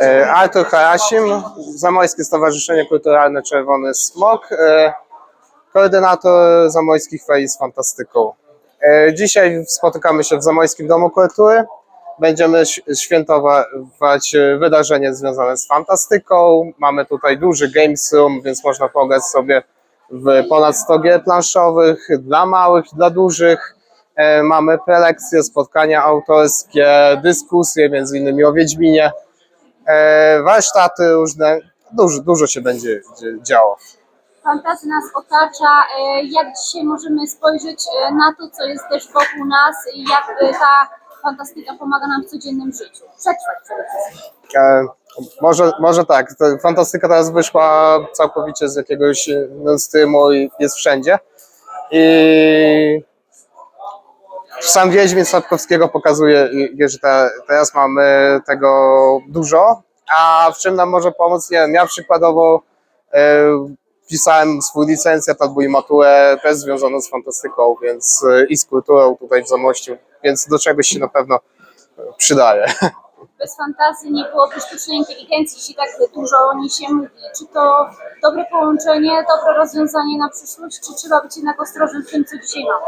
E, Artur Harasim, Zamojskie Stowarzyszenie Kulturalne Czerwony Smok, e, koordynator Zamojskich Ferii z Fantastyką. E, Dzisiaj spotykamy się w Zamojskim Domu Kultury. Będziemy świętować wydarzenie związane z fantastyką. Mamy tutaj duży games room, więc można pograć sobie w ponad 100 gier planszowych dla małych dla dużych. E, Mamy prelekcje, spotkania autorskie, dyskusje, między innymi o Wiedźminie, e, warsztaty różne. Dużo, dużo się będzie dzie- działo. Fantazja nas otacza. E, Jak dzisiaj możemy spojrzeć na to, co jest też wokół nas i jak ta fantastyka pomaga nam w codziennym życiu? Przetrwać przede wszystkim. E, może, może tak, fantastyka teraz wyszła całkowicie z jakiegoś e, streamu i jest wszędzie. I sam Wiedźmin Sapkowskiego pokazuje, że te, teraz mamy tego dużo. A w czym nam może pomóc? Nie wiem, ja przykładowo e, pisałem swój licencjat albo i maturę też związaną z fantastyką, więc e, i z kulturą tutaj w Zamościu, więc do czegoś się na pewno przydaje. Bez fantazji nie byłoby sztucznej inteligencji, jeśli tak dużo o niej się mówi. Czy to dobre połączenie, dobre rozwiązanie na przyszłość, czy trzeba być jednak ostrożnym w tym, co dzisiaj mamy?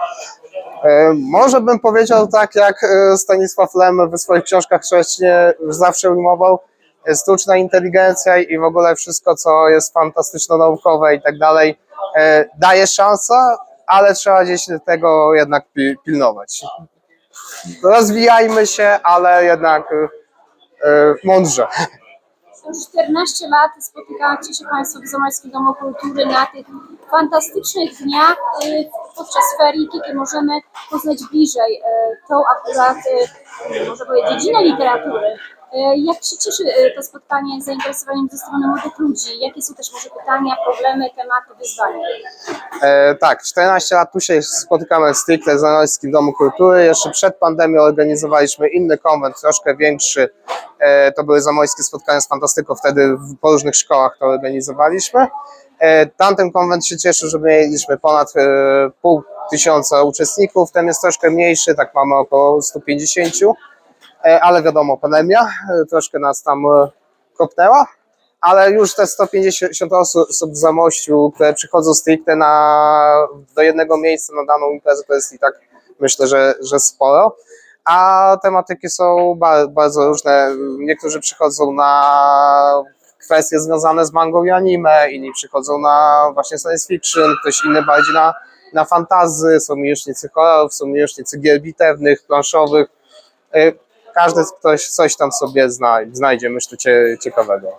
E, Może bym powiedział tak, jak e, Stanisław Lem w swoich książkach wcześniej zawsze ujmował, e, sztuczna inteligencja i w ogóle wszystko, co jest fantastyczno-naukowe i tak dalej, daje szansę, ale trzeba gdzieś tego jednak pi- pilnować. Rozwijajmy się, ale jednak mądrze. Już 14 lat spotykacie się Państwo w Zamojskim Domu Kultury na tych fantastycznych dniach y, podczas ferii, kiedy możemy poznać bliżej y, tą akurat, y, może powiedzieć, dziedzinę literatury. Y, Jak się cieszy y, to spotkanie z zainteresowaniem ze strony młodych ludzi? Jakie są też może pytania, problemy, tematy, wyzwania? E, tak, 14 lat tu się spotykamy stricte w Zanolskim Domu Kultury. Jeszcze przed pandemią organizowaliśmy inny konwent, troszkę większy. E, to były zamojskie spotkania z fantastyką, wtedy po różnych szkołach to organizowaliśmy. E, tamten konwent się cieszył, że mieliśmy ponad e, pół tysiąca uczestników, ten jest troszkę mniejszy, tak mamy około 150, e, ale wiadomo, pandemia troszkę nas tam kopnęła ale już te 150 osób w Zamościu, które przychodzą stricte na, do jednego miejsca na daną imprezę, to jest i tak myślę, że, że sporo. A tematyki są ba, bardzo różne. Niektórzy przychodzą na kwestie związane z mangą i anime, inni przychodzą na właśnie science fiction, ktoś inny bardziej na, na fantazy, są miłośnicy horrorów, są miłośnicy gier bitewnych, planszowych. Y, Każdy ktoś coś tam sobie zna, znajdzie, myślę, cie, ciekawego.